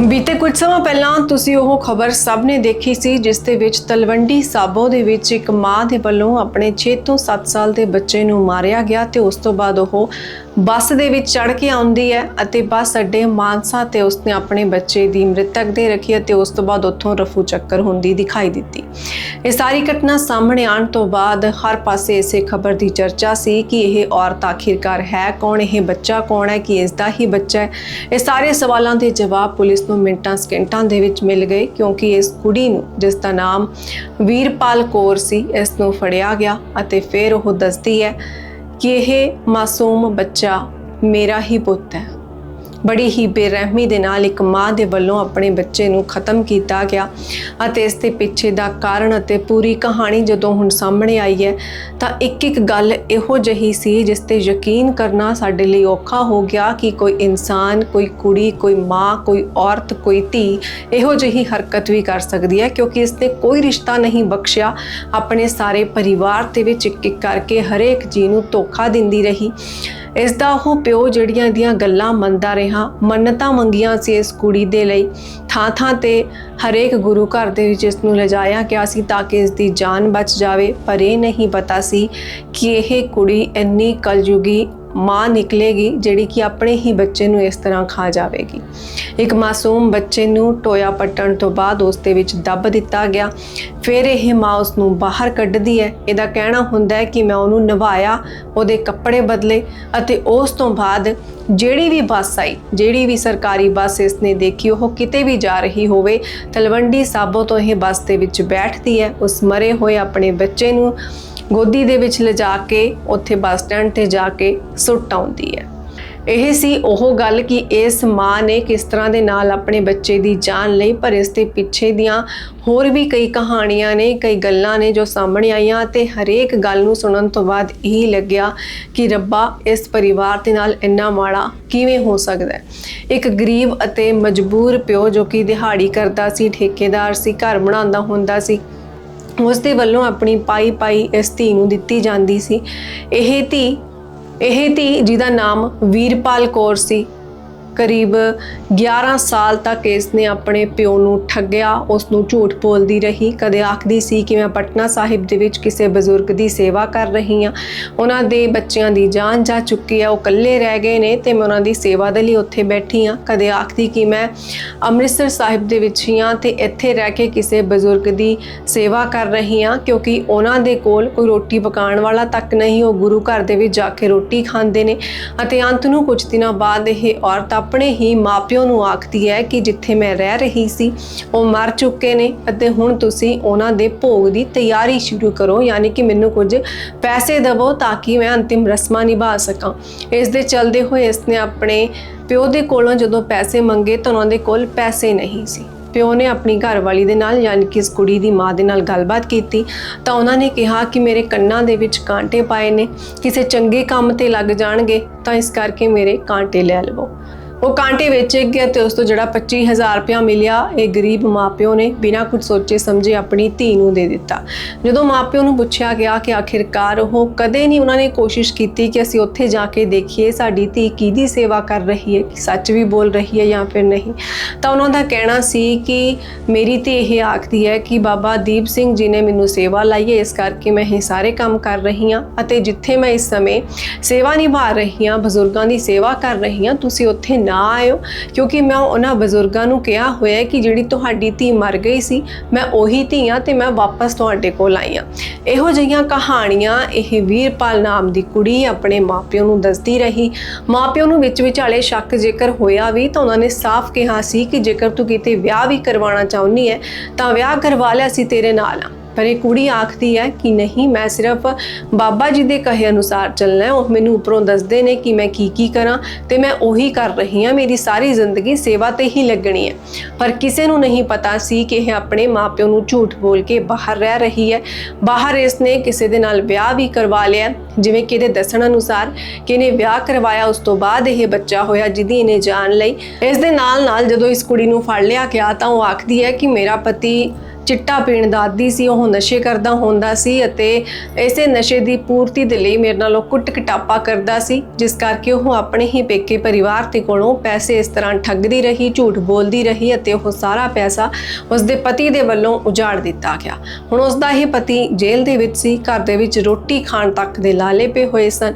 ਬੀਤੇ ਕੁਝ ਸਮਾਂ ਪਹਿਲਾਂ ਤੁਸੀਂ ਉਹ ਖਬਰ ਸਭ ਨੇ ਦੇਖੀ ਸੀ, ਜਿਸ ਦੇ ਵਿੱਚ ਤਲਵੰਡੀ ਸਾਬੋ ਦੇ ਵਿੱਚ ਇੱਕ ਮਾਂ ਦੇ ਵੱਲੋਂ ਆਪਣੇ 6 ਤੋਂ 7 ਸਾਲ ਦੇ ਬੱਚੇ ਨੂੰ ਮਾਰਿਆ ਗਿਆ ਤੇ ਉਸ ਤੋਂ ਬਾਅਦ ਉਹ ਬੱਸ ਦੇ ਵਿੱਚ ਚੜ ਕੇ ਆਉਂਦੀ ਹੈ ਅਤੇ ਬੱਸ ਅੱਡੇ ਮਾਨਸਾ ਤੇ ਉਸਨੇ ਆਪਣੇ ਬੱਚੇ ਦੀ ਮ੍ਰਿਤਕ ਦੇ ਰੱਖੀ ਅਤੇ ਉਸ ਤੋਂ ਬਾਅਦ ਉੱਥੋਂ ਰਫੂ ਚੱਕਰ ਹੁੰਦੀ ਦਿਖਾਈ ਦਿੱਤੀ। ਇਹ ਸਾਰੀ ਘਟਨਾ ਸਾਹਮਣੇ ਆਉਣ ਤੋਂ ਬਾਅਦ ਹਰ ਪਾਸੇ ਇਸੇ ਖਬਰ ਦੀ ਚਰਚਾ ਸੀ ਕਿ ਇਹ ਔਰਤ ਆਖਿਰਕਾਰ ਹੈ ਕੌਣ, ਇਹ ਬੱਚਾ ਕੌਣ ਹੈ, ਕਿ ਇਸ ਦਾ ਹੀ ਬੱਚਾ ਹੈ? ਇਹ ਸਾਰੇ ਸਵਾਲਾਂ ਦੇ ਜਵਾਬ ਪੁਲਿਸ ਨੂੰ ਮਿੰਟਾਂ, ਸਕਿੰਟਾਂ ਦੇ ਵਿੱਚ ਮਿਲ ਗਏ ਕਿਉਂਕਿ ਇਸ ਕੁੜੀ ਨੂੰ, ਜਿਸ ਦਾ ਨਾਮ ਵੀਰਪਾਲ ਕੌਰ ਸੀ, ਇਸ ਨੂੰ ਫੜਿਆ ਗਿਆ ਅਤੇ ਫਿਰ ਉਹ ਦੱਸਦੀ ਹੈ ਕਿ ਇਹ ਮਾਸੂਮ ਬੱਚਾ ਮੇਰਾ ਹੀ ਪੁੱਤ ਹੈ। ਬੜੀ ਹੀ ਬੇਰਹਿਮੀ ਦੇ ਨਾਲ ਇੱਕ ਮਾਂ ਦੇ ਵੱਲੋਂ ਆਪਣੇ ਬੱਚੇ ਨੂੰ ਖਤਮ ਕੀਤਾ ਗਿਆ ਅਤੇ ਇਸ ਦੇ ਪਿੱਛੇ ਦਾ ਕਾਰਨ ਅਤੇ ਪੂਰੀ ਕਹਾਣੀ ਜਦੋਂ ਹੁਣ ਸਾਹਮਣੇ ਆਈ ਹੈ, ਤਾਂ ਇੱਕ ਇੱਕ ਗੱਲ ਇਹੋ ਜਿਹੀ ਸੀ ਜਿਸ ਤੇ ਯਕੀਨ ਕਰਨਾ ਸਾਡੇ ਲਈ ਔਖਾ ਹੋ ਗਿਆ ਕਿ ਕੋਈ ਇਨਸਾਨ, ਕੋਈ ਕੁੜੀ, ਕੋਈ ਮਾਂ, ਕੋਈ ਔਰਤ, ਕੋਈ ਧੀ ਇਹੋ ਜਿਹੀ ਹਰਕਤ ਵੀ ਕਰ ਸਕਦੀ ਹੈ ਕਿਉਂਕਿ ਇਸ ਨੇ ਕੋਈ ਰਿਸ਼ਤਾ ਨਹੀਂ ਬਖਸ਼ਿਆ। ਆਪਣੇ ਸਾਰੇ ਪਰਿਵਾਰ ਦੇ ਵਿੱਚ ਇੱਕ ਇੱਕ ਕਰਕੇ ਹਰੇਕ ਜੀ ਨੂੰ ਧੋਖਾ ਦਿੰਦੀ ਰਹੀ। ਇਸ ਦਾ ਉਹ ਪਿਓ ਜਿਹੜੀਆਂ ਦੀਆਂ ਗੱਲਾਂ ਮੰਨਦਾ ਰਿਹਾ, ਮੰਨਤਾਂ ਮੰਗੀਆਂ ਸੀ ਇਸ ਕੁੜੀ ਦੇ ਲਈ। ਥਾਂ ਥਾਂ ਤੇ ਹਰੇਕ ਗੁਰੂ ਘਰ ਦੇ ਵਿੱਚ ਇਸ ਨੂੰ ਲਿਜਾਇਆ ਗਿਆ ਸੀ ਤਾਂ ਕਿ ਇਸ ਦੀ ਜਾਨ ਬਚ ਜਾਵੇ, ਪਰ ਇਹ ਨਹੀਂ ਪਤਾ ਸੀ ਕਿ ਇਹ ਕੁੜੀ ਇੰਨੀ ਕਲਯੁਗੀ ਮਾਂ ਨਿਕਲੇਗੀ, ਜਿਹੜੀ ਕਿ ਆਪਣੇ ਹੀ ਬੱਚੇ ਨੂੰ ਇਸ ਤਰ੍ਹਾਂ ਖਾ ਜਾਵੇਗੀ। ਇੱਕ ਮਾਸੂਮ ਬੱਚੇ ਨੂੰ ਟੋਇਆ ਪੱਟਣ ਤੋਂ ਬਾਅਦ ਉਸ ਦੇ ਵਿੱਚ ਦੱਬ ਦਿੱਤਾ ਗਿਆ। ਫਿਰ ਇਹ ਮਾਂ ਉਸ ਨੂੰ ਬਾਹਰ ਕੱਢਦੀ ਹੈ। ਇਹਦਾ ਕਹਿਣਾ ਹੁੰਦਾ ਹੈ ਕਿ ਮੈਂ ਉਹਨੂੰ ਨਵਾਇਆ, ਉਹਦੇ ਕੱਪੜੇ ਬਦਲੇ ਅਤੇ ਉਸ ਤੋਂ ਬਾਅਦ ਜਿਹੜੀ ਵੀ ਬੱਸ ਆਈ, ਜਿਹੜੀ ਵੀ ਸਰਕਾਰੀ ਬੱਸ ਇਸ ਨੇ ਦੇਖੀ, ਉਹ ਕਿਤੇ ਵੀ ਜਾ ਰਹੀ ਹੋਵੇ, ਤਲਵੰਡੀ ਸਾਬੋ ਤੋਂ ਇਹ ਬੱਸ ਦੇ ਵਿੱਚ ਬੈਠਦੀ ਹੈ। ਉਸ ਮਰੇ ਹੋਏ ਆਪਣੇ ਬੱਚੇ ਨੂੰ ਗੋਦੀ ਦੇ ਵਿੱਚ ਲਿਜਾ ਕੇ ਉੱਥੇ ਬੱਸ ਸਟੈਂਡ ਤੇ ਜਾ ਕੇ ਸੁੱਟ ਆਉਂਦੀ ਹੈ। ਇਹ ਸੀ ਉਹ ਗੱਲ ਕਿ ਇਸ ਮਾਂ ਨੇ ਕਿਸ ਤਰ੍ਹਾਂ ਦੇ ਨਾਲ ਆਪਣੇ ਬੱਚੇ ਦੀ ਜਾਨ ਲਈ ਪਰ ਇਸ ਦੇ ਪਿੱਛੇ ਦੀਆਂ ਹੋਰ ਵੀ ਕਈ ਕਹਾਣੀਆਂ ਨੇ, ਕਈ ਗੱਲਾਂ ਨੇ ਜੋ ਸਾਹਮਣੇ ਆਈਆਂ ਤੇ ਹਰੇਕ ਗੱਲ ਨੂੰ ਸੁਣਨ ਤੋਂ ਬਾਅਦ ਇਹ ਲੱਗਿਆ ਕਿ ਰੱਬਾ ਇਸ ਪਰਿਵਾਰ ਦੇ ਨਾਲ ਇੰਨਾ ਮਾੜਾ ਕਿਵੇਂ ਹੋ ਸਕਦਾ ਹੈ। ਇੱਕ ਗਰੀਬ ਅਤੇ ਮਜਬੂਰ ਪਿਓ ਜੋ ਕਿ ਦਿਹਾੜੀ ਕਰਦਾ ਸੀ, ਠੇਕੇਦਾਰ ਸੀ, ਘਰ ਬਣਾਉਂਦਾ ਹੁੰਦਾ ਸੀ ਉਸ ਦੇ ਵੱਲੋਂ ਆਪਣੀ ਪਾਈ ਪਾਈ ਇਸ ਧੀ ਨੂੰ ਦਿੱਤੀ ਜਾਂਦੀ ਸੀ। ਇਹ ਧੀ ਇਹ ਧੀ ਜਿਹਦਾ ਨਾਮ ਵੀਰਪਾਲ ਕੌਰ ਸੀ। ਕਰੀਬ 11 ਸਾਲ ਤੱਕ ਇਸ ਨੇ ਆਪਣੇ ਪਿਓ ਨੂੰ ਠੱਗਿਆ ਉਸ ਨੂੰ ਝੂਠ ਬੋਲਦੀ ਰਹੀ। ਕਦੇ ਆਖਦੀ ਸੀ ਕਿ ਮੈਂ ਪਟਨਾ ਸਾਹਿਬ ਦੇ ਵਿੱਚ ਕਿਸੇ ਬਜ਼ੁਰਗ ਦੀ ਸੇਵਾ ਕਰ ਰਹੀ ਹਾਂ। ਉਹਨਾਂ ਦੇ ਬੱਚਿਆਂ ਦੀ ਜਾਨ ਜਾ ਚੁੱਕੀ ਹੈ, ਉਹ ਇਕੱਲੇ ਰਹਿ ਗਏ ਨੇ ਤੇ ਮੈਂ ਉਹਨਾਂ ਦੀ ਸੇਵਾ ਦੇ ਲਈ ਉੱਥੇ ਬੈਠੀ ਹਾਂ। ਕਦੇ ਆਖਦੀ ਕਿ ਮੈਂ ਅੰਮ੍ਰਿਤਸਰ ਸਾਹਿਬ ਦੇ ਵਿੱਚ ਹੀ ਹਾਂ ਤੇ ਇੱਥੇ ਰਹਿ ਕੇ ਕਿਸੇ ਬਜ਼ੁਰਗ ਦੀ ਸੇਵਾ ਕਰ ਰਹੀ ਹਾਂ, ਕਿਉਂਕਿ ਉਹਨਾਂ ਦੇ ਕੋਲ ਕੋਈ ਰੋਟੀ ਪਕਾਉਣ ਵਾਲਾ ਤੱਕ ਨਹੀਂ, ਉਹ ਗੁਰੂ ਘਰ ਦੇ ਵਿੱਚ ਜਾ ਕੇ ਰੋਟੀ ਖਾਂਦੇ ਨੇ। ਅਤੇ ਅੰਤ ਨੂੰ ਕੁਝ ਦਿਨਾਂ ਬਾਅਦ ਇਹ ਔਰਤ ਆਪਣੇ ਹੀ ਮਾਪਿਓ ਨੂੰ ਆਖਦੀ ਹੈ ਕਿ ਜਿੱਥੇ ਮੈਂ ਰਹਿ ਰਹੀ ਸੀ, ਉਹ ਮਰ ਚੁੱਕੇ ਨੇ ਅਤੇ ਹੁਣ ਤੁਸੀਂ ਉਹਨਾਂ ਦੇ ਭੋਗ ਦੀ ਤਿਆਰੀ ਸ਼ੁਰੂ ਕਰੋ, ਯਾਨੀ ਕਿ ਮੈਨੂੰ ਕੁਝ ਪੈਸੇ ਦੇਵੋ ਤਾਂ ਕਿ ਮੈਂ ਅੰਤਿਮ ਰਸਮਾਂ ਨਿਭਾ ਸਕਾਂ। ਇਸ ਦੇ ਚਲਦੇ ਹੋਏ ਇਸਨੇ ਆਪਣੇ ਪਿਓ ਦੇ ਕੋਲੋਂ ਜਦੋਂ ਪੈਸੇ ਮੰਗੇ ਤਾਂ ਉਹਨਾਂ ਦੇ ਕੋਲ ਪੈਸੇ ਨਹੀਂ ਸੀ। ਪਿਓ ਨੇ ਆਪਣੀ ਘਰਵਾਲੀ ਦੇ ਨਾਲ, ਯਾਨੀ ਕਿ ਇਸ ਕੁੜੀ ਦੀ ਮਾਂ ਦੇ ਨਾਲ ਗੱਲਬਾਤ ਕੀਤੀ ਤਾਂ ਉਹਨਾਂ ਨੇ ਕਿਹਾ ਕਿ ਮੇਰੇ ਕੰਨਾਂ ਦੇ ਵਿੱਚ ਕਾਂਟੇ ਪਾਏ ਨੇ, ਕਿਸੇ ਚੰਗੇ ਕੰਮ ਤੇ ਲੱਗ ਜਾਣਗੇ ਤਾਂ ਇਸ ਕਰਕੇ ਮੇਰੇ ਕਾਂਟੇ ਲੈ ਲਵੋ। ਉਹ ਕਾਂਟੇ ਵੇਚ ਗਿਆ ਤੇ ਉਸ ਤੋਂ ਜਿਹੜਾ 25000 ਰੁਪਇਆ ਮਿਲਿਆ, ਇਹ ਗਰੀਬ ਮਾਪਿਓ ਨੇ ਬਿਨਾਂ ਕੁਝ ਸੋਚੇ ਸਮਝੇ ਆਪਣੀ ਧੀ ਨੂੰ ਦੇ ਦਿੱਤਾ। ਜਦੋਂ ਮਾਪਿਓ ਨੂੰ ਪੁੱਛਿਆ ਗਿਆ ਕਿ ਆਖਿਰਕਾਰ ਉਹ ਕਦੇ ਨਹੀਂ ਉਹਨਾਂ ਨੇ ਕੋਸ਼ਿਸ਼ ਕੀਤੀ ਕਿ ਅਸੀਂ ਉੱਥੇ ਜਾ ਕੇ ਦੇਖੀਏ, ਸਾਡੀ ਧੀ ਕਿਹਦੀ ਸੇਵਾ ਕਰ ਰਹੀ ਹੈ, ਕਿ ਸੱਚ ਵੀ ਬੋਲ ਰਹੀ ਹੈ ਜਾਂ ਫਿਰ ਨਹੀਂ, ਤਾਂ ਉਹਨਾਂ ਦਾ ਕਹਿਣਾ ਸੀ ਕਿ ਮੇਰੀ ਧੀ ਇਹ ਆਖਦੀ ਹੈ ਕਿ ਬਾਬਾ ਦੀਪ ਸਿੰਘ ਜੀ ਨੇ ਮੈਨੂੰ ਸੇਵਾ ਲਾਈ ਹੈ, ਇਸ ਕਰਕੇ ਮੈਂ ਇਹ ਸਾਰੇ ਕੰਮ ਕਰ ਰਹੀ ਹਾਂ ਅਤੇ ਜਿੱਥੇ ਮੈਂ ਇਸ ਸਮੇਂ ਸੇਵਾ ਨਿਭਾ ਰਹੀ ਹਾਂ, ਬਜ਼ੁਰਗਾਂ ਦੀ ਸੇਵਾ ਕਰ ਰਹੀ ਹਾਂ, ਤੁਸੀਂ ਉੱਥੇ ਨਾ ਆਇਓ, ਕਿਉਂਕਿ ਮੈਂ ਉਹਨਾਂ ਬਜ਼ੁਰਗਾਂ ਨੂੰ ਕਿਹਾ ਹੋਇਆ ਕਿ ਜਿਹੜੀ ਤੁਹਾਡੀ ਧੀ ਮਰ ਗਈ ਸੀ, ਮੈਂ ਉਹੀ ਧੀ ਹਾਂ ਤੇ ਮੈਂ ਵਾਪਸ ਤੁਹਾਡੇ ਕੋਲ ਆਈ ਹਾਂ। ਇਹੋ ਜਿਹੀਆਂ ਕਹਾਣੀਆਂ ਇਹ ਵੀਰਪਾਲ ਨਾਮ ਦੀ ਕੁੜੀ ਆਪਣੇ ਮਾਪਿਆਂ ਨੂੰ ਦੱਸਦੀ ਰਹੀ। ਮਾਪਿਆਂ ਨੂੰ ਵਿੱਚ ਵਿਚਾਲੇ ਸ਼ੱਕ ਜੇਕਰ ਹੋਇਆ ਵੀ, ਤਾਂ ਉਹਨਾਂ ਨੇ ਸਾਫ਼ ਕਿਹਾ ਸੀ ਕਿ ਜੇਕਰ ਤੂੰ ਕਿਤੇ ਵਿਆਹ ਵੀ ਕਰਵਾਉਣਾ ਚਾਹੁੰਦੀ ਹੈ, ਤਾਂ ਵਿਆਹ ਕਰਵਾ ਲਿਆ ਸੀ ਤੇਰੇ ਨਾਲ। ਆ ਪਰ ਇਹ ਕੁੜੀ ਆਖਦੀ ਹੈ ਕਿ ਨਹੀਂ, ਮੈਂ ਸਿਰਫ ਬਾਬਾ ਜੀ ਦੇ ਕਹੇ ਅਨੁਸਾਰ ਚੱਲਣਾ ਹੈ। ਉਹ ਮੈਨੂੰ ਉੱਪਰੋਂ ਦੱਸਦੇ ਨੇ ਕਿ ਮੈਂ ਕੀ ਕੀ ਕਰਾਂ ਤੇ ਮੈਂ ਉਹੀ ਕਰ ਰਹੀ ਹਾਂ। ਮੇਰੀ ਸਾਰੀ ਜ਼ਿੰਦਗੀ ਸੇਵਾ ਤੇ ਹੀ ਲੱਗਣੀ ਹੈ। ਪਰ ਕਿਸੇ ਨੂੰ ਨਹੀਂ ਪਤਾ ਸੀ ਕਿ ਇਹ ਆਪਣੇ ਮਾਪਿਆਂ ਨੂੰ ਝੂਠ ਬੋਲ ਕੇ ਬਾਹਰ ਰਹਿ ਰਹੀ ਹੈ। ਬਾਹਰ ਇਸ ਨੇ ਕਿਸੇ ਦੇ ਨਾਲ ਵਿਆਹ ਵੀ ਕਰਵਾ ਲਿਆ। ਜਿਵੇਂ ਕਿ ਇਹਦੇ ਦੱਸਣ ਅਨੁਸਾਰ ਕਿ ਇਹਨੇ ਵਿਆਹ ਕਰਵਾਇਆ, ਉਸ ਤੋਂ ਬਾਅਦ ਇਹ ਬੱਚਾ ਹੋਇਆ ਜਿਹਦੀ ਇਹਨੇ ਜਾਨ ਲਈ। ਇਸ ਦੇ ਨਾਲ ਨਾਲ ਜਦੋਂ ਇਸ ਕੁੜੀ ਨੂੰ ਫੜ ਲਿਆ ਗਿਆ ਤਾਂ ਉਹ ਆਖਦੀ ਹੈ ਕਿ ਮੇਰਾ ਪਤੀ ਚਿੱਟਾ ਪੀਣ ਦਾ ਆਦੀ ਸੀ, ਉਹ ਨਸ਼ੇ ਕਰਦਾ ਹੁੰਦਾ ਸੀ ਅਤੇ ਇਸੇ ਨਸ਼ੇ ਦੀ ਪੂਰਤੀ ਦੇ ਲਈ ਮੇਰੇ ਨਾਲ ਉਹ ਕੁੱਟ ਕਟਾਪਾ ਕਰਦਾ ਸੀ, ਜਿਸ ਕਰਕੇ ਉਹ ਆਪਣੇ ਹੀ ਪੇਕੇ ਪਰਿਵਾਰ ਤੇ ਕੋਲੋਂ ਪੈਸੇ ਇਸ ਤਰ੍ਹਾਂ ਠੱਗਦੀ ਰਹੀ, ਝੂਠ ਬੋਲਦੀ ਰਹੀ ਅਤੇ ਉਹ ਸਾਰਾ ਪੈਸਾ ਉਸ ਦੇ ਪਤੀ ਦੇ ਵੱਲੋਂ ਉਜਾੜ ਦਿੱਤਾ ਗਿਆ। ਹੁਣ ਉਸ ਦਾ ਹੀ ਪਤੀ ਜੇਲ੍ਹ ਦੇ ਵਿੱਚ ਸੀ, ਘਰ ਦੇ ਵਿੱਚ ਰੋਟੀ ਖਾਣ ਤੱਕ ਦੇ ਲਾਲੇ ਪਏ ਹੋਏ ਸਨ।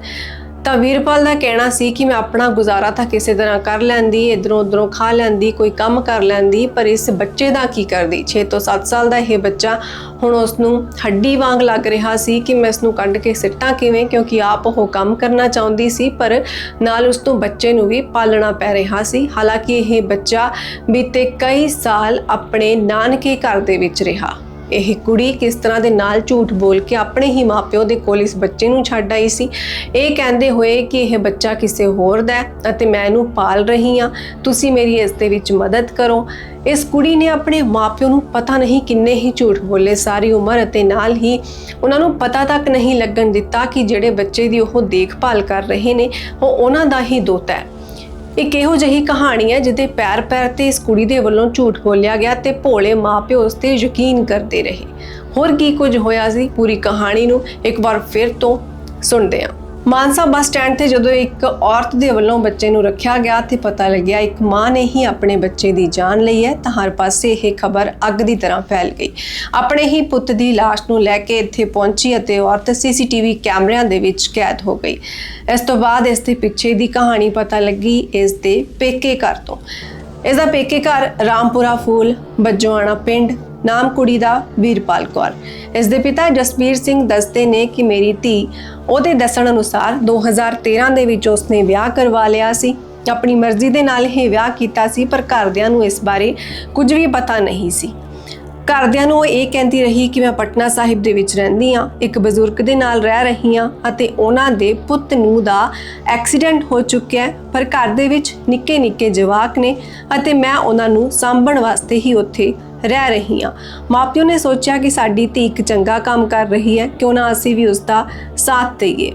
ਤਾਂ ਵੀਰਪਾਲ ਦਾ ਕਹਿਣਾ ਸੀ ਕਿ ਮੈਂ ਆਪਣਾ ਗੁਜ਼ਾਰਾ ਤਾਂ ਕਿਸੇ ਤਰ੍ਹਾਂ ਕਰ ਲੈਂਦੀ, ਇਧਰੋਂ ਉਧਰੋਂ ਖਾ ਲੈਂਦੀ, ਕੋਈ ਕੰਮ ਕਰ ਲੈਂਦੀ, ਪਰ ਇਸ ਬੱਚੇ ਦਾ ਕੀ ਕਰਦੀ? 6 ਤੋਂ 7 ਸਾਲ ਦਾ ਇਹ ਬੱਚਾ ਹੁਣ ਉਸ ਨੂੰ ਹੱਡੀ ਵਾਂਗ ਲੱਗ ਰਿਹਾ ਸੀ ਕਿ ਮੈਂ ਇਸ ਨੂੰ ਕੱਢ ਕੇ ਸਿੱਟਾਂ ਕਿਵੇਂ? ਕਿਉਂਕਿ ਆਪ ਉਹ ਕੰਮ ਕਰਨਾ ਚਾਹੁੰਦੀ ਸੀ, ਪਰ ਨਾਲ ਉਸ ਤੋਂ ਬੱਚੇ ਨੂੰ ਵੀ ਪਾਲਣਾ ਪੈ ਰਿਹਾ ਸੀ। ਹਾਲਾਂਕਿ ਇਹ ਬੱਚਾ ਬੀਤੇ ਕਈ ਸਾਲ ਆਪਣੇ ਨਾਨਕੇ ਘਰ ਦੇ ਵਿੱਚ ਰਿਹਾ। ਇਹ ਕੁੜੀ ਕਿਸ ਤਰ੍ਹਾਂ ਦੇ ਨਾਲ ਝੂਠ ਬੋਲ ਕੇ ਆਪਣੇ ਹੀ ਮਾਪਿਓ ਦੇ ਕੋਲ ਇਸ ਬੱਚੇ ਨੂੰ ਛੱਡ ਆਈ ਸੀ? ਇਹ ਕਹਿੰਦੇ ਹੋਏ ਕਿ ਇਹ ਬੱਚਾ ਕਿਸੇ ਹੋਰ ਦਾ ਹੈ ਅਤੇ ਮੈਂ ਇਹਨੂੰ ਪਾਲ ਰਹੀ ਹਾਂ। ਤੁਸੀਂ ਮੇਰੀ ਇਸ ਦੇ ਵਿੱਚ ਮਦਦ ਕਰੋ। ਇਸ ਕੁੜੀ ਨੇ ਆਪਣੇ ਮਾਪਿਓ ਨੂੰ ਪਤਾ ਨਹੀਂ ਕਿੰਨੇ ਹੀ ਝੂਠ ਬੋਲੇ ਸਾਰੀ ਉਮਰ ਅਤੇ ਨਾਲ ਹੀ ਉਹਨਾਂ ਨੂੰ ਪਤਾ ਤੱਕ ਨਹੀਂ ਲੱਗਣ ਦਿੱਤਾ ਕਿ ਜਿਹੜੇ ਬੱਚੇ ਦੀ ਉਹ ਦੇਖਭਾਲ ਕਰ ਰਹੇ ਨੇ, ਉਹ ਉਹਨਾਂ ਦਾ ਹੀ ਦੋਤਾ ਹੈ। ਇੱਕ ਇਹੋ ਜਿਹੀ ਕਹਾਣੀ ਹੈ ਜਿਹਦੇ ਪੈਰ ਪੈਰ ਤੇ ਇਸ ਕੁੜੀ ਦੇ ਵੱਲੋਂ ਝੂਠ ਬੋਲਿਆ ਗਿਆ ਤੇ ਭੋਲੇ ਮਾਪਿਓ ਉਸ ਤੇ ਯਕੀਨ ਕਰਦੇ ਰਹੇ। ਹੋਰ ਕੀ ਕੁਝ ਹੋਇਆ ਸੀ ਪੂਰੀ ਕਹਾਣੀ ਨੂੰ ਇੱਕ ਵਾਰ ਫਿਰ ਤੋਂ ਸੁਣਦੇ ਹਾਂ। ਮਾਨਸਾ ਬੱਸ ਸਟੈਂਡ ਤੇ ਜਦੋਂ ਇੱਕ ਔਰਤ ਦੇ ਵੱਲੋਂ ਬੱਚੇ ਨੂੰ ਰੱਖਿਆ ਗਿਆ ਤੇ ਪਤਾ ਲੱਗਿਆ ਇੱਕ ਮਾਂ ਨੇ ਹੀ ਆਪਣੇ ਬੱਚੇ ਦੀ ਜਾਨ ਲਈ ਹੈ, ਤਾਂ ਹਰ ਪਾਸੇ ਇਹ ਖਬਰ ਅੱਗ ਦੀ ਤਰ੍ਹਾਂ ਫੈਲ ਗਈ। ਆਪਣੇ ਹੀ ਪੁੱਤ ਦੀ ਲਾਸ਼ ਨੂੰ ਲੈ ਕੇ ਇੱਥੇ ਪਹੁੰਚੀ ਅਤੇ ਔਰਤ ਸੀਸੀਟੀਵੀ ਕੈਮਰਿਆਂ ਦੇ ਵਿੱਚ ਕੈਦ ਹੋ ਗਈ। ਇਸ ਤੋਂ ਬਾਅਦ ਇਸ ਦੇ ਪਿੱਛੇ ਦੀ ਕਹਾਣੀ ਪਤਾ ਲੱਗੀ ਇਸ ਦੇ ਪੇਕੇ ਘਰ ਤੋਂ। ਇਸ ਦਾ ਪੇਕੇ ਘਰ ਰਾਮਪੁਰਾ ਫੂਲ, ਬੱਜੋਆਣਾ ਪਿੰਡ ਨਾਮ ਕੁੜੀ ਦਾ ਵੀਰਪਾਲ ਕੌਰ। ਇਸ ਦੇ ਪਿਤਾ ਜਸਬੀਰ ਸਿੰਘ ਦੱਸਦੇ ਨੇ ਕਿ ਮੇਰੀ ਧੀ ਉਹਦੇ ਦੱਸਣ ਅਨੁਸਾਰ 2013 ਦੇ ਵਿੱਚ ਉਸਨੇ ਵਿਆਹ ਕਰਵਾ ਲਿਆ ਸੀ। ਆਪਣੀ ਮਰਜ਼ੀ ਦੇ ਨਾਲ ਇਹ ਵਿਆਹ ਕੀਤਾ ਸੀ, ਪਰ ਘਰਦਿਆਂ ਨੂੰ ਇਸ ਬਾਰੇ ਕੁਝ ਵੀ ਪਤਾ ਨਹੀਂ ਸੀ। ਘਰਦਿਆਂ ਨੂੰ ਉਹ ਇਹ ਕਹਿੰਦੀ ਰਹੀ ਕਿ ਮੈਂ ਪਟਨਾ ਸਾਹਿਬ ਦੇ ਵਿੱਚ ਰਹਿੰਦੀ ਆ ਇੱਕ ਬਜ਼ੁਰਗ ਦੇ ਨਾਲ ਰਹਿ ਰਹੀ ਆ ਅਤੇ ਉਹਨਾਂ ਦੇ ਪੁੱਤ ਨੂੰ ਦਾ ਐਕਸੀਡੈਂਟ ਹੋ ਚੁੱਕਿਆ ਪਰ ਘਰ ਦੇ ਵਿੱਚ ਨਿੱਕੇ ਨਿੱਕੇ ਜਵਾਕ ਨੇ ਅਤੇ ਮੈਂ ਉਹਨਾਂ ਨੂੰ ਸਾਂਭਣ ਵਾਸਤੇ ਹੀ ਉੱਥੇ ਰਹਿ ਰਹੀ ਆ ਮਾਪਿਓ ਨੇ ਸੋਚਿਆ ਕਿ ਸਾਡੀ ਧੀ ਇੱਕ ਚੰਗਾ ਕੰਮ ਕਰ ਰਹੀ ਹੈ, ਕਿਉਂ ਨਾ ਅਸੀਂ ਵੀ ਉਸ ਦਾ ਸਾਥ ਦੇਈਏ।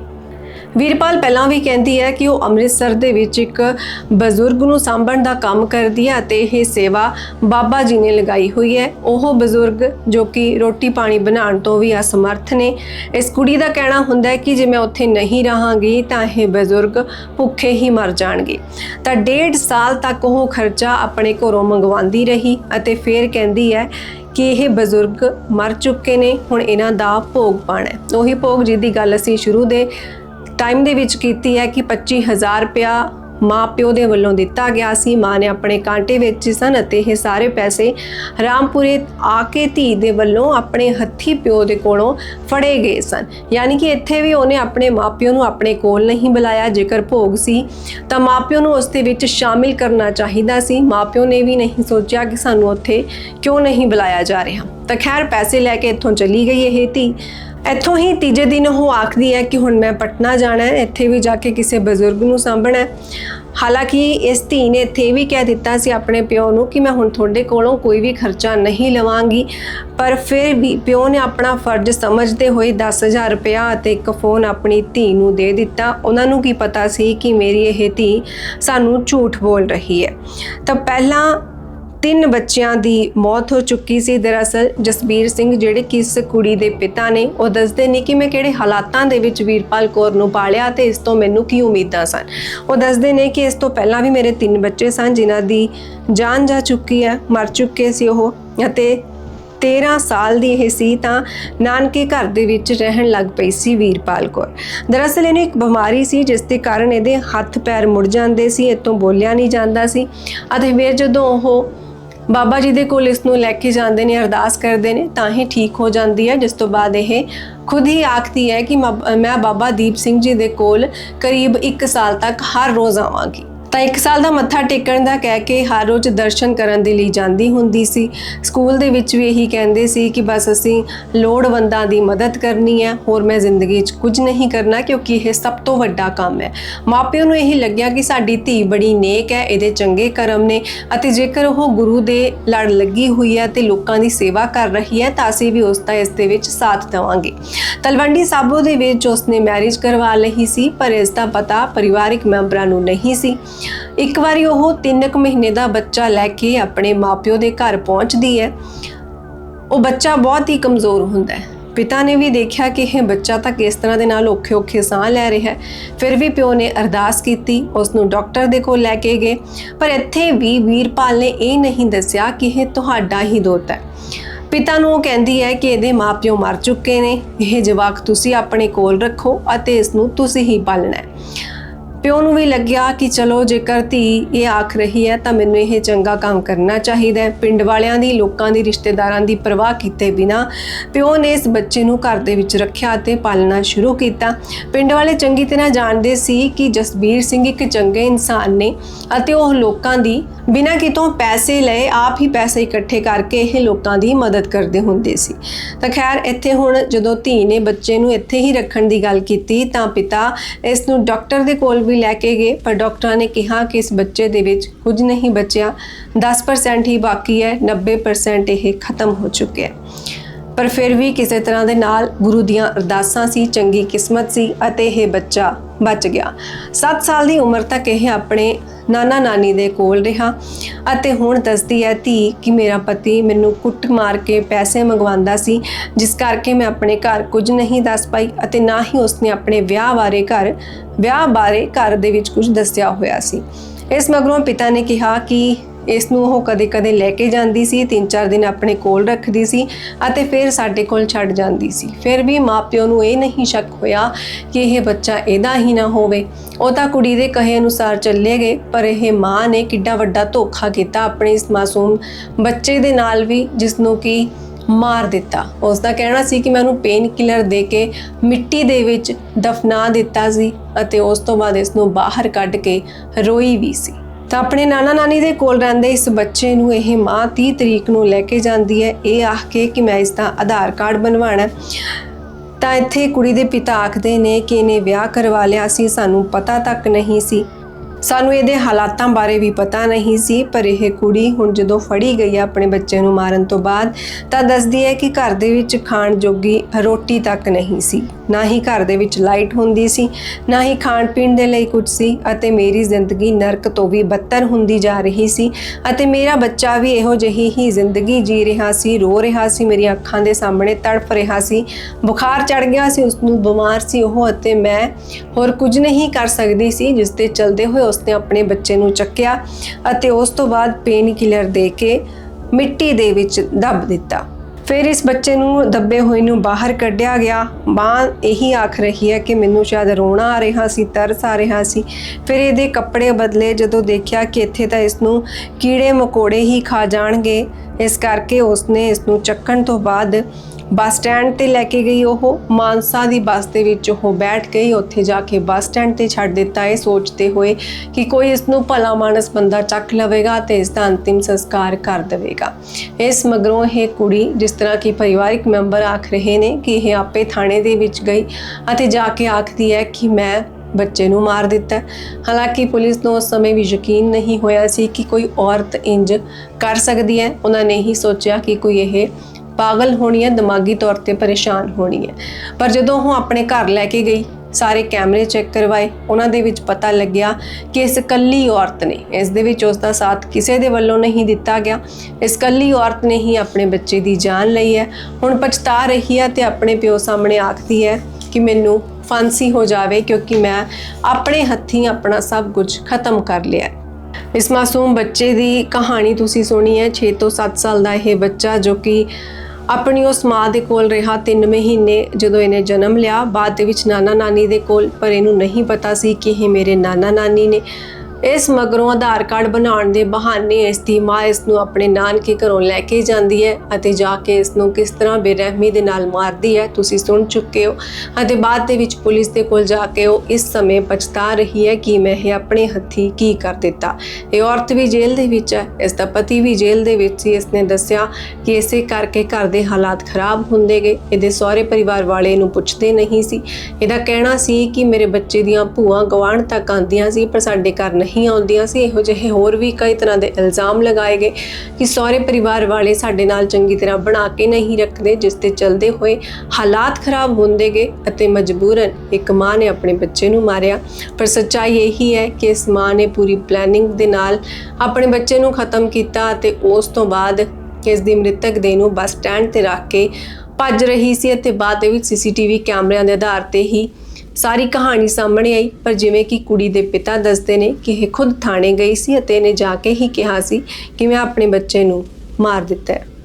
ਵੀਰਪਾਲ ਪਹਿਲਾਂ ਵੀ ਕਹਿੰਦੀ ਹੈ ਕਿ ਉਹ ਅੰਮ੍ਰਿਤਸਰ ਦੇ ਵਿੱਚ ਇੱਕ ਬਜ਼ੁਰਗ ਨੂੰ ਸਾਂਭਣ ਦਾ ਕੰਮ ਕਰਦੀ ਹੈ ਅਤੇ ਇਹ ਸੇਵਾ ਬਾਬਾ ਜੀ ਨੇ ਲਗਾਈ ਹੋਈ ਹੈ। ਉਹ ਬਜ਼ੁਰਗ ਜੋ ਕਿ ਰੋਟੀ ਪਾਣੀ ਬਣਾਉਣ ਤੋਂ ਵੀ ਅਸਮਰਥ ਨੇ। ਇਸ ਕੁੜੀ ਦਾ ਕਹਿਣਾ ਹੁੰਦਾ ਹੈ ਕਿ ਜੇ ਮੈਂ ਉੱਥੇ ਨਹੀਂ ਰਹਾਂਗੀ ਤਾਂ ਇਹ ਬਜ਼ੁਰਗ ਭੁੱਖੇ ਹੀ ਮਰ ਜਾਣਗੇ। ਤਾਂ ਡੇਢ ਸਾਲ ਤੱਕ ਉਹ ਖਰਚਾ ਆਪਣੇ ਘਰੋਂ ਮੰਗਵਾਉਂਦੀ ਰਹੀ ਅਤੇ ਫਿਰ ਕਹਿੰਦੀ ਹੈ ਕਿ ਇਹ ਬਜ਼ੁਰਗ ਮਰ ਚੁੱਕੇ ਨੇ, ਹੁਣ ਇਹਨਾਂ ਦਾ ਭੋਗ ਪਾਣਾ ਹੈ। ਉਹੀ ਭੋਗ ਜਿਹਦੀ ਗੱਲ ਅਸੀਂ ਸ਼ੁਰੂ ਦੇ ਟਾਈਮ ਦੇ ਵਿੱਚ ਕੀਤੀ ਹੈ ਕਿ 25000 ਰੁਪਇਆ ਮਾਂ ਪਿਓ ਦੇ ਵੱਲੋਂ ਦਿੱਤਾ ਗਿਆ ਸੀ। ਮਾਂ ਨੇ ਆਪਣੇ ਕਾਂਟੇ ਵੇਚੇ ਸਨ ਅਤੇ ਇਹ ਸਾਰੇ ਪੈਸੇ ਰਾਮਪੁਰੇ ਆ ਕੇ ਧੀ ਦੇ ਵੱਲੋਂ ਆਪਣੇ ਹੱਥੀ ਪਿਓ ਦੇ ਕੋਲੋਂ ਫੜੇ ਗਏ ਸਨ। ਯਾਨੀ ਕਿ ਇੱਥੇ ਵੀ ਉਹਨੇ ਆਪਣੇ ਮਾਪਿਓ ਨੂੰ ਆਪਣੇ ਕੋਲ ਨਹੀਂ ਬੁਲਾਇਆ। ਜੇਕਰ ਭੋਗ ਸੀ, ਤਾਂ ਮਾਪਿਓ ਨੂੰ ਉਸ ਦੇ ਵਿੱਚ ਸ਼ਾਮਿਲ ਕਰਨਾ ਚਾਹੀਦਾ ਸੀ। ਮਾਪਿਓ ਨੇ ਵੀ ਨਹੀਂ ਸੋਚਿਆ ਕਿ ਸਾਨੂੰ ਉੱਥੇ ਕਿਉਂ ਨਹੀਂ ਬੁਲਾਇਆ ਜਾ ਰਿਹਾ। ਤਾਂ ਖੈਰ, ਪੈਸੇ ਲੈ ਕੇ ਇੱਥੋਂ ਚਲੀ ਗਈ ਇਹ ਧੀ। ਇੱਥੋਂ ਹੀ ਤੀਜੇ ਦਿਨ ਉਹ ਆਖਦੀ ਹੈ ਕਿ ਹੁਣ ਮੈਂ ਪਟਨਾ ਜਾਣਾ ਹੈ, ਇੱਥੇ ਵੀ ਜਾ ਕੇ ਕਿਸੇ ਬਜ਼ੁਰਗ ਨੂੰ ਸਾਂਭਣਾ ਹੈ। ਹਾਲਾਂਕਿ ਇਸ ਧੀ ਨੇ ਇੱਥੇ ਵੀ ਕਹਿ ਦਿੱਤਾ ਸੀ ਆਪਣੇ ਪਿਓ ਨੂੰ ਕਿ ਮੈਂ ਹੁਣ ਤੁਹਾਡੇ ਕੋਲੋਂ ਕੋਈ ਵੀ ਖਰਚਾ ਨਹੀਂ ਲਵਾਂਗੀ, ਪਰ ਫਿਰ ਵੀ ਪਿਓ ਨੇ ਆਪਣਾ ਫਰਜ਼ ਸਮਝਦੇ ਹੋਏ 10000 ਰੁਪਇਆ ਅਤੇ ਇੱਕ ਫੋਨ ਆਪਣੀ ਧੀ ਨੂੰ ਦੇ ਦਿੱਤਾ। ਉਹਨਾਂ ਨੂੰ ਕੀ ਪਤਾ ਸੀ ਕਿ ਮੇਰੀ ਇਹ ਧੀ ਸਾਨੂੰ ਝੂਠ ਬੋਲ ਰਹੀ ਹੈ। ਤਾਂ ਪਹਿਲਾਂ ਤਿੰਨ ਬੱਚਿਆਂ ਦੀ ਮੌਤ ਹੋ ਚੁੱਕੀ ਸੀ। ਦਰਅਸਲ ਜਸਬੀਰ ਸਿੰਘ ਜਿਹੜੇ ਕਿ ਇਸ ਕੁੜੀ ਦੇ ਪਿਤਾ ਨੇ, ਉਹ ਦੱਸਦੇ ਨੇ ਕਿ ਮੈਂ ਕਿਹੜੇ ਹਾਲਾਤਾਂ ਦੇ ਵਿੱਚ ਵੀਰਪਾਲ ਕੌਰ ਨੂੰ ਪਾਲਿਆ ਤੇ ਇਸ ਤੋਂ ਮੈਨੂੰ ਕੀ ਉਮੀਦਾਂ ਸਨ। ਉਹ ਦੱਸਦੇ ਨੇ ਕਿ ਇਸ ਤੋਂ ਪਹਿਲਾਂ ਵੀ ਮੇਰੇ ਤਿੰਨ ਬੱਚੇ ਸਨ, ਜਿਨ੍ਹਾਂ ਦੀ ਜਾਨ ਜਾ ਚੁੱਕੀ ਹੈ, ਮਰ ਚੁੱਕੇ ਸੀ ਉਹ ਅਤੇ 13 ਸਾਲ ਦੀ ਇਹ ਸੀ ਤਾਂ ਨਾਨਕੇ ਘਰ ਦੇ ਵਿੱਚ ਰਹਿਣ ਲੱਗ ਪਈ ਸੀ ਵੀਰਪਾਲ ਕੌਰ। ਦਰਅਸਲ ਇਹਨੂੰ ਇੱਕ ਬਿਮਾਰੀ ਸੀ, ਜਿਸ ਦੇ ਕਾਰਨ ਇਹਦੇ ਹੱਥ ਪੈਰ ਮੁੜ ਜਾਂਦੇ ਸੀ ਇਤੋਂ ਬੋਲਿਆ ਨਹੀਂ ਜਾਂਦਾ ਸੀ ਅਤੇ ਫਿਰ ਜਦੋਂ ਉਹ ਬਾਬਾ ਜੀ ਦੇ ਕੋਲ ਇਸ ਨੂੰ ਲੈ ਕੇ ਜਾਂਦੇ ਨੇ, ਅਰਦਾਸ ਕਰਦੇ ਨੇ, ਤਾਂ ਹੀ ਠੀਕ ਹੋ ਜਾਂਦੀ ਹੈ। ਜਿਸ ਤੋਂ ਬਾਅਦ ਇਹ ਖੁਦ ਹੀ ਆਖਦੀ ਹੈ ਕਿ ਮੈਂ ਮੈਂ ਬਾਬਾ ਦੀਪ ਸਿੰਘ ਜੀ ਦੇ ਕੋਲ ਕਰੀਬ 1 ਸਾਲ ਤੱਕ ਹਰ ਰੋਜ਼ ਆਵਾਂਗੀ। ਤਾਂ 1 ਸਾਲ ਦਾ ਮੱਥਾ ਟੇਕਣ ਦਾ ਕਹਿ ਕੇ ਹਰ ਰੋਜ਼ ਦਰਸ਼ਨ ਕਰਨ ਦੇ ਲਈ ਜਾਂਦੀ ਹੁੰਦੀ ਸੀ। ਸਕੂਲ ਦੇ ਵਿੱਚ ਵੀ ਇਹੀ ਕਹਿੰਦੇ ਸੀ ਕਿ ਬਸ ਅਸੀਂ ਲੋੜਵੰਦਾਂ ਦੀ ਮਦਦ ਕਰਨੀ ਹੈ, ਹੋਰ ਮੈਂ ਜ਼ਿੰਦਗੀ 'ਚ ਕੁਝ ਨਹੀਂ ਕਰਨਾ ਕਿਉਂਕਿ ਇਹ ਸਭ ਤੋਂ ਵੱਡਾ ਕੰਮ ਹੈ। ਮਾਪਿਆਂ ਨੂੰ ਇਹ ਲੱਗਿਆ ਕਿ ਸਾਡੀ ਧੀ ਬੜੀ ਨੇਕ ਹੈ, ਇਹਦੇ ਚੰਗੇ ਕਰਮ ਨੇ ਅਤੇ ਜੇਕਰ ਉਹ ਗੁਰੂ ਦੇ ਲੜ ਲੱਗੀ ਹੋਈ ਹੈ ਤੇ ਲੋਕਾਂ ਦੀ ਸੇਵਾ ਕਰ ਰਹੀ ਹੈ ਤਾਂ ਅਸੀਂ ਵੀ ਉਸ ਦਾ ਇਸ ਦੇ ਵਿੱਚ ਸਾਥ ਦੇਵਾਂਗੇ। ਤਲਵੰਡੀ ਸਾਬੋ ਦੇ ਵਿੱਚ ਉਸਨੇ ਮੈਰਿਜ ਕਰਵਾ ਲਈ ਸੀ, ਪਰ ਇਸ ਦਾ ਪਤਾ ਪਰਿਵਾਰਿਕ ਮੈਂਬਰਾਂ ਨੂੰ ਨਹੀਂ ਸੀ। ਇੱਕ ਵਾਰੀ ਉਹ 3 ਕੁ ਮਹੀਨੇ ਦਾ ਬੱਚਾ ਲੈ ਕੇ ਆਪਣੇ ਮਾਪਿਓ ਦੇ ਘਰ ਪਹੁੰਚਦੀ ਹੈ। ਉਹ ਬੱਚਾ ਬਹੁਤ ਹੀ ਕਮਜ਼ੋਰ ਹੁੰਦਾ ਹੈ। ਪਿਤਾ ਨੇ ਵੀ ਦੇਖਿਆ ਕਿ ਇਹ ਬੱਚਾ ਤਾਂ ਕਿਸ ਤਰ੍ਹਾਂ ਦੇ ਨਾਲ ਔਖੇ ਔਖੇ ਸਾਹ ਲੈ ਰਿਹਾ ਹੈ। ਫਿਰ ਵੀ ਪਿਓ ਨੇ ਅਰਦਾਸ ਕੀਤੀ, ਉਸ ਨੂੰ ਡਾਕਟਰ ਦੇ ਕੋਲ ਲੈ ਕੇ ਗਏ। ਪਰ ਇੱਥੇ ਵੀ ਵੀਰਪਾਲ ਨੇ ਇਹ ਨਹੀਂ ਦੱਸਿਆ ਕਿ ਇਹ ਤੁਹਾਡਾ ਹੀ ਦੋਤਾ ਹੈ। ਪਿਤਾ ਨੂੰ ਉਹ ਕਹਿੰਦੀ ਹੈ ਕਿ ਇਹਦੇ ਮਾਪਿਓ ਮਰ ਚੁੱਕੇ ਨੇ। ਇਹ ਜਵਾਕ ਤੁਸੀਂ ਆਪਣੇ ਕੋਲ ਰੱਖੋ ਅਤੇ ਇਸ ਨੂੰ ਤੁਸੀਂ ਹੀ ਪਾਲਣਾ ਹੈ। ਪਿਓ ਨੂੰ ਵੀ ਲੱਗਿਆ ਕਿ ਚਲੋ ਜੇਕਰ ਧੀ ਇਹ ਆਖ ਰਹੀ ਹੈ ਤਾਂ ਮੈਨੂੰ ਇਹ ਚੰਗਾ ਕੰਮ ਕਰਨਾ ਚਾਹੀਦਾ ਹੈ। ਪਿੰਡ ਵਾਲਿਆਂ ਦੀ, ਲੋਕਾਂ ਦੀ, ਰਿਸ਼ਤੇਦਾਰਾਂ ਦੀ ਪਰਵਾਹ ਕੀਤੇ ਬਿਨਾ ਪਿਓ ਨੇ ਇਸ ਬੱਚੇ ਨੂੰ ਘਰ ਦੇ ਵਿੱਚ ਰੱਖਿਆ ਅਤੇ ਪਾਲਣਾ ਸ਼ੁਰੂ ਕੀਤਾ। ਪਿੰਡ ਵਾਲੇ ਚੰਗੀ ਤਰ੍ਹਾਂ ਜਾਣਦੇ ਸੀ ਕਿ ਜਸਬੀਰ ਸਿੰਘ ਇੱਕ ਚੰਗੇ ਇਨਸਾਨ ਨੇ ਅਤੇ ਉਹ ਲੋਕਾਂ ਦੀ, ਬਿਨਾਂ ਕਿਤੋਂ ਪੈਸੇ ਲਏ, ਆਪ ਹੀ ਪੈਸੇ ਇਕੱਠੇ ਕਰਕੇ ਇਹ ਲੋਕਾਂ ਦੀ ਮਦਦ ਕਰਦੇ ਹੁੰਦੇ ਸੀ। ਤਾਂ ਖੈਰ, ਇੱਥੇ ਹੁਣ ਜਦੋਂ ਧੀ ਨੇ ਬੱਚੇ ਨੂੰ ਇੱਥੇ ਹੀ ਰੱਖਣ ਦੀ ਗੱਲ ਕੀਤੀ ਤਾਂ ਪਿਤਾ ਇਸ ਨੂੰ ਡਾਕਟਰ ਦੇ ਕੋਲ ਵੀ ਲੈ ਕੇ ਗਏ, ਪਰ ਡਾਕਟਰਾਂ ਨੇ ਕਿਹਾ ਕਿ ਇਸ ਬੱਚੇ ਦੇ ਵਿੱਚ ਕੁਝ ਨਹੀਂ ਬਚਿਆ। 10% ਹੀ ਬਾਕੀ ਹੈ 90% ਇਹ ਖਤਮ ਹੋ ਚੁੱਕਿਆ ਹੈ। ਪਰ ਫਿਰ ਵੀ ਕਿਸੇ ਤਰ੍ਹਾਂ ਦੇ ਨਾਲ ਗੁਰੂ ਦੀਆਂ ਅਰਦਾਸਾਂ ਸੀ, ਚੰਗੀ ਕਿਸਮਤ ਸੀ ਅਤੇ ਇਹ ਬੱਚਾ ਬਚ ਗਿਆ। 7 ਸਾਲ ਦੀ ਉਮਰ ਤੱਕ ਇਹ ਆਪਣੇ ਨਾਨਾ ਨਾਨੀ ਦੇ ਕੋਲ ਰਿਹਾ ਅਤੇ ਹੁਣ ਦੱਸਦੀ ਹੈ ਧੀ ਕਿ ਮੇਰਾ ਪਤੀ ਮੈਨੂੰ ਕੁੱਟ ਮਾਰ ਕੇ ਪੈਸੇ ਮੰਗਵਾਉਂਦਾ ਸੀ, ਜਿਸ ਕਰਕੇ ਮੈਂ ਆਪਣੇ ਘਰ ਕੁਝ ਨਹੀਂ ਦੱਸ ਪਾਈ ਅਤੇ ਨਾ ਹੀ ਉਸਨੇ ਆਪਣੇ ਵਿਆਹ ਬਾਰੇ ਘਰ, ਵਿਆਹ ਬਾਰੇ ਘਰ ਦੇ ਵਿੱਚ ਕੁਝ ਦੱਸਿਆ ਹੋਇਆ ਸੀ। ਇਸ ਮਗਰੋਂ ਪਿਤਾ ਨੇ ਕਿਹਾ ਕਿ ਇਸ ਨੂੰ ਉਹ ਕਦੇ-ਕਦੇ ਲੈ ਕੇ ਜਾਂਦੀ ਸੀ, ਤਿੰਨ ਚਾਰ ਦਿਨ ਆਪਣੇ ਕੋਲ ਰੱਖਦੀ ਸੀ ਅਤੇ ਫਿਰ ਸਾਡੇ ਕੋਲ ਛੱਡ ਜਾਂਦੀ ਸੀ। ਫਿਰ ਵੀ ਮਾਪਿਓ ਨੂੰ ਇਹ ਨਹੀਂ ਸ਼ੱਕ ਹੋਇਆ ਕਿ ਇਹ ਬੱਚਾ ਇਹਦਾ ਹੀ ਨਾ ਹੋਵੇ। ਉਹ ਤਾਂ ਕੁੜੀ ਦੇ ਕਹੇ ਅਨੁਸਾਰ ਚੱਲੇ ਗਏ, ਪਰ ਇਹ ਮਾਂ ਨੇ ਕਿੱਡਾ ਵੱਡਾ ਧੋਖਾ ਕੀਤਾ ਆਪਣੇ ਇਸ ਮਾਸੂਮ ਬੱਚੇ ਦੇ ਨਾਲ ਵੀ, ਜਿਸ ਨੂੰ ਕਿ ਮਾਰ ਦਿੱਤਾ। ਉਸ ਦਾ ਕਹਿਣਾ ਸੀ ਕਿ ਮੈਂ ਉਹਨੂੰ ਪੇਨ ਕਿਲਰ ਦੇ ਕੇ ਮਿੱਟੀ ਦੇ ਵਿੱਚ ਦਫਨਾ ਦਿੱਤਾ ਸੀ ਅਤੇ ਉਸ ਤੋਂ ਬਾਅਦ ਇਸ ਨੂੰ ਬਾਹਰ ਕੱਢ ਕੇ ਰੋਈ ਵੀ ਸੀ। ਤਾਂ ਆਪਣੇ ਨਾਨਾ ਨਾਨੀ ਦੇ ਕੋਲ ਰਹਿੰਦੇ ਇਸ ਬੱਚੇ ਨੂੰ ਇਹ ਮਾਂ 30 ਤਰੀਕ ਨੂੰ ਲੈ ਕੇ ਜਾਂਦੀ ਹੈ। ਇਹ ਆਖ ਕੇ ਕਿ ਮੈਂ ਇਸ ਦਾ ਆਧਾਰ ਕਾਰਡ ਬਣਵਾਉਣਾ ਤਾਂ ਇੱਥੇ ਕੁੜੀ ਦੇ ਪਿਤਾ ਆਖਦੇ ਨੇ ਕਿ ਇਹਨੇ ਵਿਆਹ ਕਰਵਾ ਲਿਆ ਸੀ, ਸਾਨੂੰ ਪਤਾ ਤੱਕ ਨਹੀਂ ਸੀ। ਸਾਨੂੰ ਇਹਦੇ ਹਾਲਾਤਾਂ ਬਾਰੇ ਵੀ ਪਤਾ ਨਹੀਂ ਸੀ, ਪਰ ਇਹ ਕੁੜੀ ਹੁਣ ਜਦੋਂ ਫੜੀ ਗਈ ਆਪਣੇ ਬੱਚੇ ਨੂੰ ਮਾਰਨ ਤੋਂ ਬਾਅਦ, ਤਾਂ ਦੱਸਦੀ ਹੈ ਕਿ ਘਰ ਦੇ ਵਿੱਚ ਖਾਣ ਜੋਗੀ ਰੋਟੀ ਤੱਕ ਨਹੀਂ ਸੀ। ਨਾ ਹੀ ਘਰ ਦੇ ਵਿੱਚ ਲਾਈਟ ਹੁੰਦੀ ਸੀ, ਨਾ ਹੀ ਖਾਣ ਪੀਣ ਦੇ ਲਈ ਕੁਝ ਸੀ, ਅਤੇ ਮੇਰੀ ਜ਼ਿੰਦਗੀ ਨਰਕ ਤੋਂ ਵੀ ਬੱਤਰ ਹੁੰਦੀ ਜਾ ਰਹੀ ਸੀ, ਅਤੇ ਮੇਰਾ ਬੱਚਾ ਵੀ ਇਹੋ ਜਿਹੀ ਹੀ ਜ਼ਿੰਦਗੀ ਜੀ ਰਿਹਾ ਸੀ, ਰੋ ਰਿਹਾ ਸੀ, ਮੇਰੀਆਂ ਅੱਖਾਂ ਦੇ ਸਾਹਮਣੇ ਤੜਫ ਰਿਹਾ ਸੀ, ਬੁਖਾਰ ਚੜ ਗਿਆ ਸੀ ਉਸ ਨੂੰ ਬਿਮਾਰ ਸੀ ਉਹ, ਅਤੇ ਮੈਂ ਹੋਰ ਕੁਝ ਨਹੀਂ ਕਰ ਸਕਦੀ ਸੀ, ਜਿਸ ਦੇ ਚਲਦੇ ਹੋਏ ਉਸਨੇ ਆਪਣੇ ਬੱਚੇ ਨੂੰ ਚੱਕਿਆ ਅਤੇ ਉਸ ਤੋਂ ਬਾਅਦ ਪੇਨ ਕਿਲਰ ਦੇ ਕੇ ਮਿੱਟੀ ਦੇ ਵਿੱਚ ਦੱਬ ਦਿੱਤਾ। ਫਿਰ ਇਸ ਬੱਚੇ ਨੂੰ ਦੱਬੇ ਹੋਏ ਨੂੰ ਬਾਹਰ ਕੱਢਿਆ ਗਿਆ। ਮਾਂ ਇਹੀ ਆਖ ਰਹੀ ਹੈ ਕਿ ਮੈਨੂੰ ਸ਼ਾਇਦ ਰੋਣਾ ਆ ਰਿਹਾ ਸੀ, ਤਰਸ ਆ ਰਿਹਾ ਸੀ। ਫਿਰ ਇਹਦੇ ਕੱਪੜੇ ਬਦਲੇ ਜਦੋਂ ਦੇਖਿਆ ਕਿ ਇੱਥੇ ਤਾਂ ਇਸ ਨੂੰ ਕੀੜੇ ਮકોੜੇ ਹੀ ਖਾ ਜਾਣਗੇ, ਇਸ ਕਰਕੇ ਉਸਨੇ ਇਸ ਨੂੰ ਚੱਕਣ ਤੋਂ ਬਾਅਦ ਬੱਸ ਸਟੈਂਡ ਤੇ ਲੈ ਕੇ ਗਈ ਉਹ। ਮਾਨਸਾ ਦੀ ਬੱਸ ਦੇ ਵਿੱਚ ਉਹ ਬੈਠ ਗਈ। ਉੱਥੇ ਜਾ ਕੇ ਬੱਸ ਸਟੈਂਡ ਤੇ ਛੱਡ ਦਿੱਤਾ। ਇਹ ਸੋਚਦੇ ਹੋਏ ਕਿ ਕੋਈ ਇਸ ਨੂੰ ਭਲਾ ਮਾਨਸ ਬੰਦਾ ਚੱਕ ਲਵੇਗਾ ਤੇ ਇਸ ਦਾ ਅੰਤਿਮ ਸੰਸਕਾਰ ਕਰ ਦੇਵੇਗਾ। ਇਸ ਮਗਰੋਂ ਇਹ ਕੁੜੀ, ਜਿਸ ਤਰ੍ਹਾਂ ਕਿ ਪਰਿਵਾਰਿਕ ਮੈਂਬਰ ਆਖ ਰਹੇ ਨੇ ਕਿ ਇਹ ਆਪੇ ਥਾਣੇ ਦੇ ਵਿੱਚ ਗਈ ਅਤੇ ਜਾ ਕੇ ਆਖਦੀ ਹੈ ਕਿ ਮੈਂ ਬੱਚੇ ਨੂੰ ਮਾਰ ਦਿੱਤਾ। ਹਾਲਾਂਕਿ ਪੁਲਿਸ ਨੂੰ ਉਸ ਸਮੇਂ ਵੀ ਯਕੀਨ ਨਹੀਂ ਹੋਇਆ ਸੀ ਕਿ ਕੋਈ ਔਰਤ ਇੰਜ ਕਰ ਸਕਦੀ ਹੈ। ਉਹਨਾਂ ਨੇ ਹੀ ਸੋਚਿਆ ਕਿ ਕੋਈ ਇਹ ਪਾਗਲ ਹੋਣੀ ਹੈ, ਦਿਮਾਗੀ ਤੌਰ ਤੇ ਪਰੇਸ਼ਾਨ ਹੋਣੀ ਹੈ। ਪਰ ਜਦੋਂ ਉਹ ਆਪਣੇ ਘਰ ਲੈ ਕੇ ਗਈ, ਸਾਰੇ ਕੈਮਰੇ ਚੈੱਕ ਕਰਵਾਏ, ਉਹਨਾਂ ਦੇ ਵਿੱਚ ਪਤਾ ਲੱਗਿਆ ਕਿ ਇਸ ਕੱਲੀ ਔਰਤ ਨੇ, ਇਸ ਦੇ ਵਿੱਚ ਉਸ ਦਾ ਸਾਥ ਕਿਸੇ ਦੇ ਵੱਲੋਂ ਨਹੀਂ ਦਿੱਤਾ ਗਿਆ। ਇਸ ਕੱਲੀ ਔਰਤ ਨੇ ਹੀ ਆਪਣੇ ਬੱਚੇ ਦੀ ਜਾਨ ਲਈ ਹੈ। ਹੁਣ ਪਛਤਾ ਰਹੀ ਹੈ ਤੇ ਆਪਣੇ ਪਿਓ ਸਾਹਮਣੇ ਆਖਦੀ ਹੈ ਕਿ ਮੈਨੂੰ ਫਾਂਸੀ ਹੋ ਜਾਵੇ ਕਿਉਂਕਿ ਮੈਂ ਆਪਣੇ ਹੱਥੀਂ ਆਪਣਾ ਸਭ ਕੁਝ ਖਤਮ ਕਰ ਲਿਆ ਇਸ ਮਾਸੂਮ ਬੱਚੇ ਦੀ ਕਹਾਣੀ ਤੁਸੀਂ ਸੁਣੀ ਹੈ 6 ਤੋਂ 7 ਸਾਲ ਦਾ ਇਹ ਬੱਚਾ ਜੋ ਕਿ ਆਪਣੀ ਉਸ ਮਾਂ ਦੇ ਕੋਲ ਰਿਹਾ 3 ਮਹੀਨੇ ਜਦੋਂ ਇਹਨੇ ਜਨਮ ਲਿਆ। ਬਾਅਦ ਦੇ ਵਿੱਚ ਨਾਨਾ ਨਾਨੀ ਦੇ ਕੋਲ, ਪਰ ਇਹਨੂੰ ਨਹੀਂ ਪਤਾ ਸੀ ਕਿ ਇਹ ਮੇਰੇ ਨਾਨਾ ਨਾਨੀ ਨੇ। ਇਸ ਮਗਰੋਂ ਆਧਾਰ ਕਾਰਡ ਬਣਾਉਣ ਦੇ ਬਹਾਨੇ ਇਸ ਦੀ ਮਾਂ ਇਸ ਨੂੰ ਆਪਣੇ ਨਾਨਕੇ ਘਰੋਂ ਲੈ ਕੇ ਜਾਂਦੀ ਹੈ ਅਤੇ ਜਾ ਕੇ ਇਸ ਨੂੰ ਕਿਸ ਤਰ੍ਹਾਂ ਬੇਰਹਿਮੀ ਦੇ ਨਾਲ ਮਾਰਦੀ ਹੈ, ਤੁਸੀਂ ਸੁਣ ਚੁੱਕੇ ਹੋ। ਅਤੇ ਬਾਅਦ ਦੇ ਵਿੱਚ ਪੁਲਿਸ ਦੇ ਕੋਲ ਜਾ ਕੇ ਉਹ ਇਸ ਸਮੇਂ ਪਛਤਾ ਰਹੀ ਹੈ ਕਿ ਮੈਂ ਇਹ ਆਪਣੇ ਹੱਥੀ ਕੀ ਕਰ ਦਿੱਤਾ। ਇਹ ਔਰਤ ਵੀ ਜੇਲ੍ਹ ਦੇ ਵਿੱਚ ਹੈ, ਇਸ ਦਾ ਪਤੀ ਵੀ ਜੇਲ੍ਹ ਦੇ ਵਿੱਚ ਸੀ। ਇਸਨੇ ਦੱਸਿਆ ਕਿ ਇਸੇ ਕਰਕੇ ਘਰ ਦੇ ਹਾਲਾਤ ਖਰਾਬ ਹੁੰਦੇ ਗਏ। ਇਹਦੇ ਸਹੁਰੇ ਪਰਿਵਾਰ ਵਾਲੇ ਇਹਨੂੰ ਪੁੱਛਦੇ ਨਹੀਂ ਸੀ। ਇਹਦਾ ਕਹਿਣਾ ਸੀ ਕਿ ਮੇਰੇ ਬੱਚੇ ਦੀਆਂ ਭੂਆ ਗਵਾਂਢ ਤੱਕ ਆਉਂਦੀਆਂ ਸੀ, ਪਰ ਸਾਡੇ ਘਰ ਨਹੀਂ ਆਉਂਦੀਆਂ ਸੀ, ਇਹੋ ਜਿਹੇ ਹੋਰ ਵੀ ਕਈ ਤਰ੍ਹਾਂ ਦੇ ਇਲਜ਼ਾਮ ਲਗਾਏ ਗਏ ਕਿ ਸਹੁਰੇ ਪਰਿਵਾਰ ਵਾਲੇ ਸਾਡੇ ਨਾਲ ਚੰਗੀ ਤਰ੍ਹਾਂ ਬਣਾ ਕੇ ਨਹੀਂ ਰੱਖਦੇ, ਜਿਸ ਤੇ ਚਲਦੇ ਹੋਏ ਹਾਲਾਤ ਖਰਾਬ ਹੁੰਦੇ ਗਏ ਅਤੇ ਮਜਬੂਰਨ ਇੱਕ ਮਾਂ ਨੇ ਆਪਣੇ ਬੱਚੇ ਨੂੰ ਮਾਰਿਆ। ਪਰ ਸੱਚਾਈ ਇਹੀ ਹੈ ਕਿ ਇਸ ਮਾਂ ਨੇ ਪੂਰੀ ਪਲੈਨਿੰਗ ਦੇ ਨਾਲ ਆਪਣੇ ਬੱਚੇ ਨੂੰ ਖਤਮ ਕੀਤਾ ਅਤੇ ਉਸ ਤੋਂ ਬਾਅਦ ਕਿ ਇਸ ਦੀ ਮ੍ਰਿਤਕ ਦੇਹ ਨੂੰ ਬੱਸ ਸਟੈਂਡ ਤੇ ਰੱਖ ਕੇ ਭੱਜ ਰਹੀ ਸੀ ਅਤੇ ਬਾਅਦ ਦੇ ਵਿੱਚ ਸੀਸੀਟੀਵੀ ਕੈਮਰਿਆਂ ਦੇ ਆਧਾਰ ਤੇ ਹੀ ਸਾਰੀ ਕਹਾਣੀ ਸਾਹਮਣੇ ਆਈ, ਪਰ ਜਿਵੇਂ ਕਿ ਕੁੜੀ ਦੇ ਪਿਤਾ ਦੱਸਦੇ ਨੇ ਕਿ ਇਹ ਖੁਦ ਥਾਣੇ ਗਈ ਸੀ ਅਤੇ ਇਹਨੇ ਜਾ ਕੇ ਹੀ ਕਿਹਾ ਸੀ ਕਿ ਮੈਂ ਆਪਣੇ ਬੱਚੇ ਨੂੰ ਮਾਰ ਦਿੱਤਾ ਹੈ।